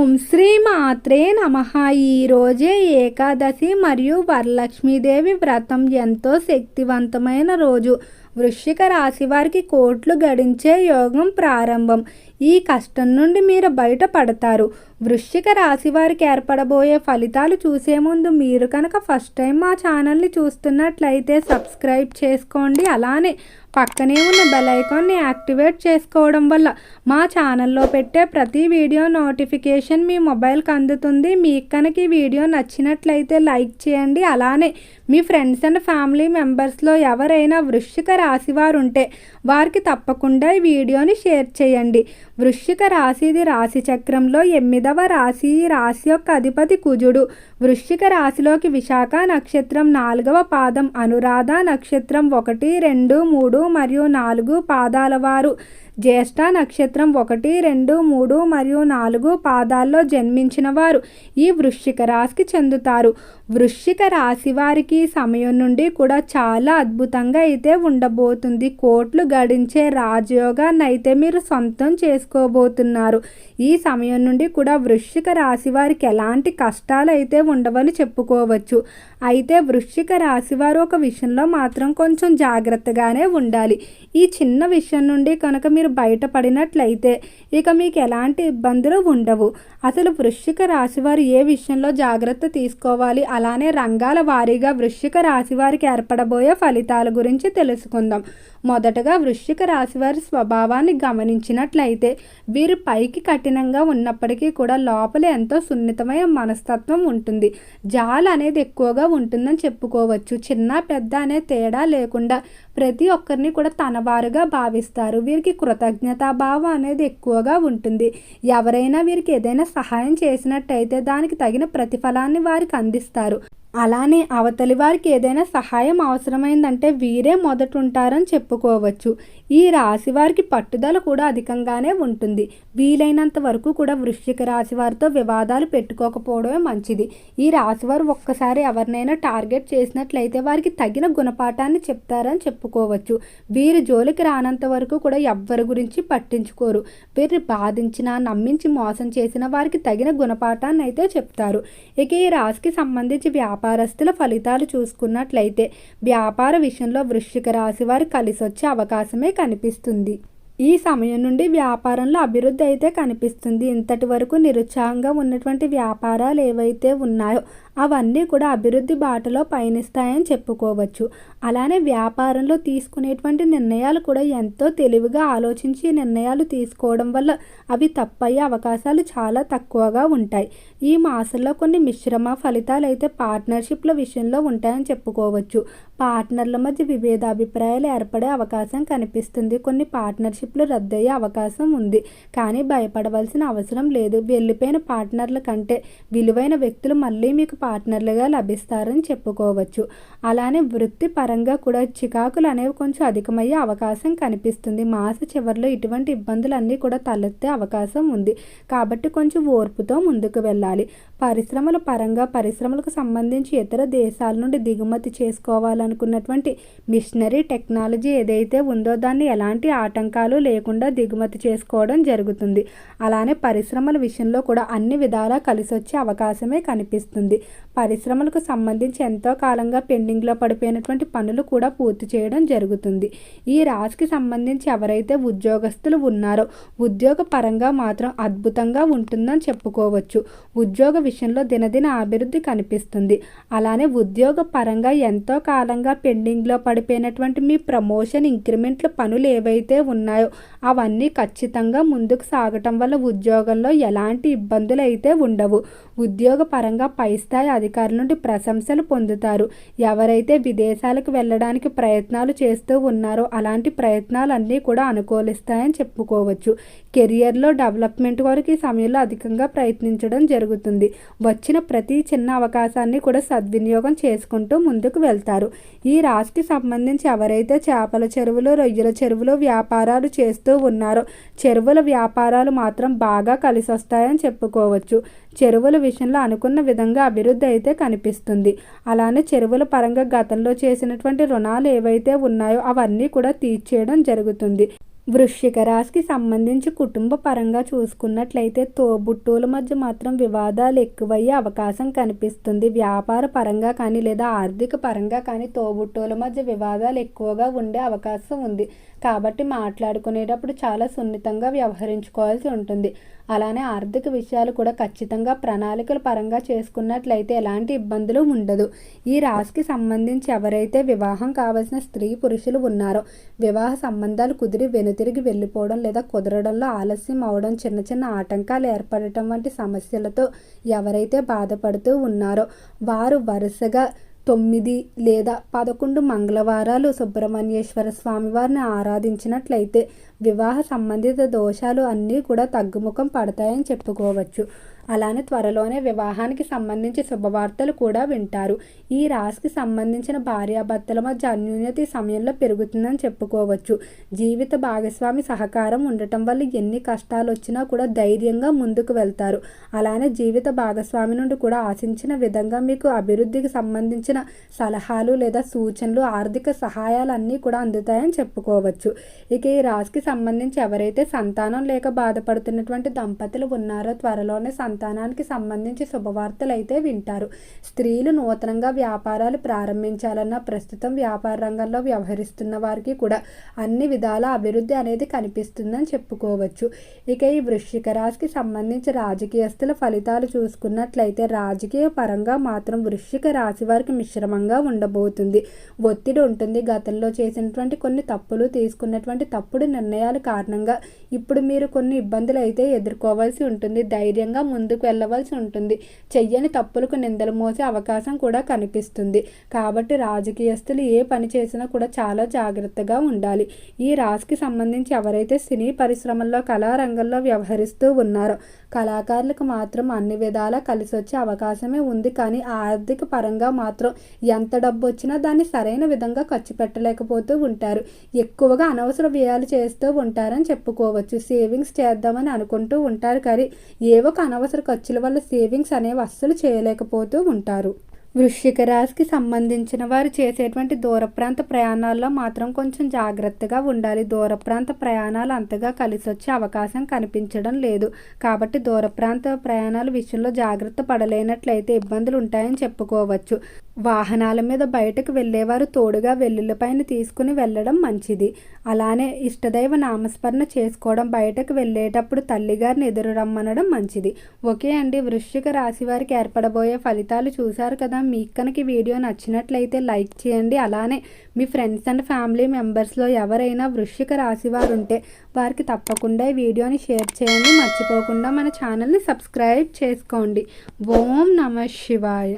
ఓం శ్రీ మాత్రే నమ ఈరోజే ఏకాదశి మరియు వరలక్ష్మీదేవి వ్రతం ఎంతో శక్తివంతమైన రోజు. వృశ్చిక రాశి వారికి కోట్లు గడించే యోగం ప్రారంభం. ఈ కష్టం నుండి మీరు బయటపడతారు. వృశ్చిక రాశి వారికి ఏర్పడబోయే ఫలితాలు చూసే ముందు మీరు కనుక ఫస్ట్ టైం మా ఛానల్ని చూస్తున్నట్లయితే సబ్స్క్రైబ్ చేసుకోండి. అలానే పక్కనే ఉన్న బెల్ ఐకాన్ని యాక్టివేట్ చేసుకోవడం వల్ల మా ఛానల్లో పెట్టే ప్రతి వీడియో నోటిఫికేషన్ మీ మొబైల్కి అందుతుంది. మీకు కనుక ఈ వీడియో నచ్చినట్లయితే లైక్ చేయండి. అలానే మీ ఫ్రెండ్స్ అండ్ ఫ్యామిలీ మెంబర్స్లో ఎవరైనా వృశ్చిక రాశి వారు ఉంటే వారికి తప్పకుండా ఈ వీడియోని షేర్ చేయండి. వృశ్చిక రాశిది రాశి చక్రంలో ఎనిమిదవ రాశి రాశి యొక్క అధిపతి కుజుడు. వృశ్చిక రాశిలోకి విశాఖ నక్షత్రం నాలుగవ పాదం అనురాధ నక్షత్రం ఒకటి రెండు మూడు మరియు నాలుగు పాదాల వారు. జ్యేష్ఠ నక్షత్రం ఒకటి రెండు మూడు మరియు నాలుగు పాదాల్లో జన్మించిన వారు ఈ వృశ్చిక రాశికి చెందుతారు. వృశ్చిక రాశి వారికి సమయం నుండి కూడా చాలా అద్భుతంగా అయితే ఉండబోతుంది. కోట్లు గడించే రాజయోగాన్ని అయితే మీరు సొంతం చేసుకోబోతున్నారు. ఈ సమయం నుండి కూడా వృశ్చిక రాశి వారికి ఎలాంటి కష్టాలు అయితే ఉండవని చెప్పుకోవచ్చు. అయితే వృశ్చిక రాశి వారు ఒక విషయంలో మాత్రం కొంచెం జాగ్రత్తగానే ఉండాలి. ఈ చిన్న విషయం నుండి కనుక మీరు బయటపడినట్లయితే ఇక మీకు ఎలాంటి ఇబ్బందులు ఉండవు. అసలు వృశ్చిక రాశి వారు ఏ విషయంలో జాగ్రత్త తీసుకోవాలి? అలానే రంగాల వారీగా వృశ్చిక రాశి వారికి ఏర్పడబోయే ఫలితాల గురించి తెలుసుకుందాం. మొదటగా వృశ్చిక రాశి వారి స్వభావాన్ని గమనించినట్లయితే వీరు పైకి కఠినంగా ఉన్నప్పటికీ కూడా లోపల ఎంతో సున్నితమైన మనస్తత్వం ఉంటుంది. జాల్ అనేది ఎక్కువగా ఉంటుందని చెప్పుకోవచ్చు. చిన్న పెద్ద అనే తేడా లేకుండా ప్రతి ఒక్కరిని కూడా తనవారుగా భావిస్తారు. వీరికి కృత కృతజ్ఞతాభావం అనేది ఎక్కువగా ఉంటుంది. ఎవరైనా వీరికి ఏదైనా సహాయం చేసినట్టయితే దానికి తగిన ప్రతిఫలాన్ని వారికి అందిస్తారు. అలానే అవతలి వారికి ఏదైనా సహాయం అవసరమైందంటే వీరే మొదట ఉంటారని చెప్పుకోవచ్చు. ఈ రాశి వారికి పట్టుదల కూడా అధికంగానే ఉంటుంది. వీలైనంత వరకు కూడా వృశ్చిక రాశి వారితో వివాదాలు పెట్టుకోకపోవడమే మంచిది. ఈ రాశి వారు ఒక్కసారి ఎవరినైనా టార్గెట్ చేసినట్లయితే వారికి తగిన గుణపాఠాన్ని చెప్తారని చెప్పుకోవచ్చు. వీరి జోలికి రానంత వరకు కూడా ఎవ్వరి గురించి పట్టించుకోరు. వీరిని బాధించిన నమ్మించి మోసం చేసిన వారికి తగిన గుణపాఠాన్ని అయితే చెప్తారు. ఇక ఈ రాశికి సంబంధించి వ్యాపారం వ్యాపారస్తుల ఫలితాలు చూసుకున్నట్లయితే వ్యాపార విషయంలో వృశ్చిక రాశి వారు కలిసి వచ్చే అవకాశమే కనిపిస్తుంది. ఈ సమయం నుండి వ్యాపారంలో అభివృద్ధి అయితే కనిపిస్తుంది. ఇంతటి వరకు నిరుత్సాహంగా ఉన్నటువంటి వ్యాపారాలు ఏవైతే ఉన్నాయో అవన్నీ కూడా అభివృద్ధి బాటలో పయనిస్తాయని చెప్పుకోవచ్చు. అలానే వ్యాపారంలో తీసుకునేటువంటి నిర్ణయాలు కూడా ఎంతో తెలివిగా ఆలోచించి నిర్ణయాలు తీసుకోవడం వల్ల అవి తప్పయ్యే అవకాశాలు చాలా తక్కువగా ఉంటాయి. ఈ మాసంలో కొన్ని మిశ్రమ ఫలితాలు అయితే పార్ట్నర్షిప్ల విషయంలో ఉంటాయని చెప్పుకోవచ్చు. పార్ట్నర్ల మధ్య విభేదాభిప్రాయాలు ఏర్పడే అవకాశం కనిపిస్తుంది. కొన్ని పార్ట్నర్షిప్లు రద్దయ్యే అవకాశం ఉంది. కానీ భయపడవలసిన అవసరం లేదు. వెళ్ళిపోయిన పార్ట్నర్ల కంటే విలువైన వ్యక్తులు మళ్ళీ మీకు పార్ట్నర్లుగా లభిస్తారని చెప్పుకోవచ్చు. అలానే వృత్తి పరంగా కూడా చికాకులు అనేవి కొంచెం అధికమయ్యే అవకాశం కనిపిస్తుంది. మాస చివరిలో ఇటువంటి ఇబ్బందులన్నీ కూడా తలెత్తే అవకాశం ఉంది. కాబట్టి కొంచెం ఓర్పుతో ముందుకు వెళ్ళాలి. పరిశ్రమల పరంగా పరిశ్రమలకు సంబంధించి ఇతర దేశాల నుండి దిగుమతి చేసుకోవాలనుకున్నటువంటి మిషనరీ టెక్నాలజీ ఏదైతే ఉందో దాన్ని ఎలాంటి ఆటంకాలు లేకుండా దిగుమతి చేసుకోవడం జరుగుతుంది. అలానే పరిశ్రమల విషయంలో కూడా అన్ని విధాలా కలిసి వచ్చే అవకాశమే కనిపిస్తుంది. పరిశ్రమలకు సంబంధించి ఎంతో కాలంగా పెండింగ్లో పడిపోయినటువంటి పనులు కూడా పూర్తి చేయడం జరుగుతుంది. ఈ రాశికి సంబంధించి ఎవరైతే ఉద్యోగస్తులు ఉన్నారో ఉద్యోగ పరంగా మాత్రం అద్భుతంగా ఉంటుందని చెప్పుకోవచ్చు. ఉద్యోగ విషయంలో దినదిన అభివృద్ధి కనిపిస్తుంది. అలానే ఉద్యోగ పరంగా ఎంతో కాలంగా పెండింగ్లో పడిపోయినటువంటి మీ ప్రమోషన్ ఇంక్రిమెంట్ల పనులు ఏవైతే ఉన్నాయో అవన్నీ ఖచ్చితంగా ముందుకు సాగటం వల్ల ఉద్యోగంలో ఎలాంటి ఇబ్బందులు అయితే ఉండవు. ఉద్యోగపరంగా పై స్థాయి అధికారుల నుండి ప్రశంసలు పొందుతారు. ఎవరైతే విదేశాలకు వెళ్ళడానికి ప్రయత్నాలు చేస్తూ ఉన్నారో అలాంటి ప్రయత్నాలన్నీ కూడా అనుకూలిస్తాయని చెప్పుకోవచ్చు. కెరియర్లో డెవలప్మెంట్ వరకు ఈ సమయంలో అధికంగా ప్రయత్నించడం జరుగుతుంది. వచ్చిన ప్రతి చిన్న అవకాశాన్ని కూడా సద్వినియోగం చేసుకుంటూ ముందుకు వెళ్తారు. ఈ రాశికి సంబంధించి ఎవరైతే చేపల చెరువులు రొయ్యల చెరువులు వ్యాపారాలు చేస్తూ ఉన్నారో చెరువుల వ్యాపారాలు మాత్రం బాగా కలిసి వస్తాయని చెప్పుకోవచ్చు. చెరువుల విషయంలో అనుకున్న విధంగా అభివృద్ధి అయితే కనిపిస్తుంది. అలానే చెరువుల పరంగా గతంలో చేసినటువంటి రుణాలు ఏవైతే ఉన్నాయో అవన్నీ కూడా తీర్చేయడం జరుగుతుంది. వృశ్చిక రాశికి సంబంధించి కుటుంబ పరంగా చూసుకున్నట్లయితే తోబుట్టువుల మధ్య మాత్రం వివాదాలు ఎక్కువయ్యే అవకాశం కనిపిస్తుంది. వ్యాపార పరంగా కానీ లేదా ఆర్థిక పరంగా కానీ తోబుట్టువుల మధ్య వివాదాలు ఎక్కువగా ఉండే అవకాశం ఉంది. కాబట్టి మాట్లాడుకునేటప్పుడు చాలా సున్నితంగా వ్యవహరించుకోవాల్సి ఉంటుంది. అలానే ఆర్థిక విషయాలు కూడా ఖచ్చితంగా ప్రణాళికల పరంగా చేసుకున్నట్లయితే ఎలాంటి ఇబ్బందులు ఉండదు. ఈ రాశికి సంబంధించి ఎవరైతే వివాహం కావలసిన స్త్రీ పురుషులు ఉన్నారో వివాహ సంబంధాలు కుదిరి వెనుతిరిగి వెళ్ళిపోవడం లేదా కుదరడంలో ఆలస్యం అవడం చిన్న చిన్న ఆటంకాలు ఏర్పడటం వంటి సమస్యలతో ఎవరైతే బాధపడుతూ ఉన్నారో వారు వరుసగా తొమ్మిది లేదా పదకొండు మంగళవారాలు సుబ్రహ్మణ్యేశ్వర స్వామి వారిని ఆరాధించినట్లయితే వివాహ సంబంధిత దోషాలు అన్నీ కూడా తగ్గుముఖం పడతాయని చెప్పుకోవచ్చు. అలానే త్వరలోనే వివాహానికి సంబంధించి శుభవార్తలు కూడా వింటారు. ఈ రాశికి సంబంధించిన భార్యాభర్తల మధ్య అన్యూన్యత ఈ సమయంలో పెరుగుతుందని చెప్పుకోవచ్చు. జీవిత భాగస్వామి సహకారం ఉండటం వల్ల ఎన్ని కష్టాలు వచ్చినా కూడా ధైర్యంగా ముందుకు వెళ్తారు. అలానే జీవిత భాగస్వామి నుండి కూడా ఆశించిన విధంగా మీకు అభివృద్ధికి సంబంధించిన సలహాలు లేదా సూచనలు ఆర్థిక సహాయాలు అన్నీ కూడా అందుతాయని చెప్పుకోవచ్చు. ఇక ఈ రాశికి సంబంధించి ఎవరైతే సంతానం లేక బాధపడుతున్నటువంటి దంపతులు ఉన్నారో త్వరలోనే సంతానానికి సంబంధించి శుభవార్తలు అయితే వింటారు. స్త్రీలు నూతనంగా వ్యాపారాలు ప్రారంభించాలన్న ప్రస్తుతం వ్యాపార రంగంలో వ్యవహరిస్తున్న వారికి కూడా అన్ని విధాల అభివృద్ధి అనేది కనిపిస్తుందని చెప్పుకోవచ్చు. ఇక ఈ వృశ్చిక రాశికి సంబంధించి రాజకీయస్తుల ఫలితాలు చూసుకున్నట్లయితే రాజకీయ పరంగా మాత్రం వృశ్చిక రాశి వారికి మిశ్రమంగా ఉండబోతుంది. ఒత్తిడి ఉంటుంది. గతంలో చేసినటువంటి కొన్ని తప్పులు తీసుకున్నటువంటి తప్పుడు నిర్ణయాల కారణంగా ఇప్పుడు మీరు కొన్ని ఇబ్బందులు అయితే ఎదుర్కోవాల్సి ఉంటుంది. ధైర్యంగా ముందు ముందుకు వెళ్ళవలసి ఉంటుంది. చెయ్యని తప్పులకు నిందలు మోసే అవకాశం కూడా కనిపిస్తుంది. కాబట్టి రాజకీయస్తులు ఏ పని చేసినా కూడా చాలా జాగ్రత్తగా ఉండాలి. ఈ రాశికి సంబంధించి ఎవరైతే సినీ పరిశ్రమల్లో కళారంగంలో వ్యవహరిస్తూ ఉన్నారో కళాకారులకు మాత్రం అన్ని విధాలా కలిసి వచ్చే అవకాశమే ఉంది. కానీ ఆర్థిక పరంగా మాత్రం ఎంత డబ్బు వచ్చినా దాన్ని సరైన విధంగా ఖర్చు పెట్టలేకపోతూ ఉంటారు. ఎక్కువగా అనవసర వ్యయాలు చేస్తూ ఉంటారని చెప్పుకోవచ్చు. సేవింగ్స్ చేద్దామని అనుకుంటూ ఉంటారు. కానీ ఏవో ఒక అనవసర ఖర్చుల వల్ల సేవింగ్స్ అనేవి అస్సలు చేయలేకపోతూ ఉంటారు. వృశ్చిక రాశికి సంబంధించిన వారు చేసేటువంటి దూర ప్రాంత ప్రయాణాల్లో మాత్రం కొంచెం జాగ్రత్తగా ఉండాలి. దూర ప్రాంత ప్రయాణాలు అంతగా కలిసి వచ్చే అవకాశం కనిపించడం లేదు. కాబట్టి దూర ప్రాంత ప్రయాణాల విషయంలో జాగ్రత్త పడలేనట్లయితే ఇబ్బందులు ఉంటాయని చెప్పుకోవచ్చు. వాహనాల మీద బయటకు వెళ్ళేవారు తోడుగా వెల్లుల్లిపైన తీసుకుని వెళ్ళడం మంచిది. అలానే ఇష్టదైవ నామస్మరణ చేసుకోవడం బయటకు వెళ్ళేటప్పుడు తల్లిగారిని ఎదురు రమ్మనడం మంచిది. ఓకే అండి వృశ్చిక రాశి వారికి ఏర్పడబోయే ఫలితాలు చూశారు కదా? మీకు కనుక వీడియో నచ్చినట్లయితే లైక్ చేయండి. అలానే మీ ఫ్రెండ్స్ అండ్ ఫ్యామిలీ మెంబర్స్లో ఎవరైనా వృశ్చిక రాశి వారు ఉంటే వారికి తప్పకుండా ఈ వీడియోని షేర్ చేయండి. మర్చిపోకుండా మన ఛానల్ని సబ్స్క్రైబ్ చేసుకోండి. ఓం నమ శివాయ.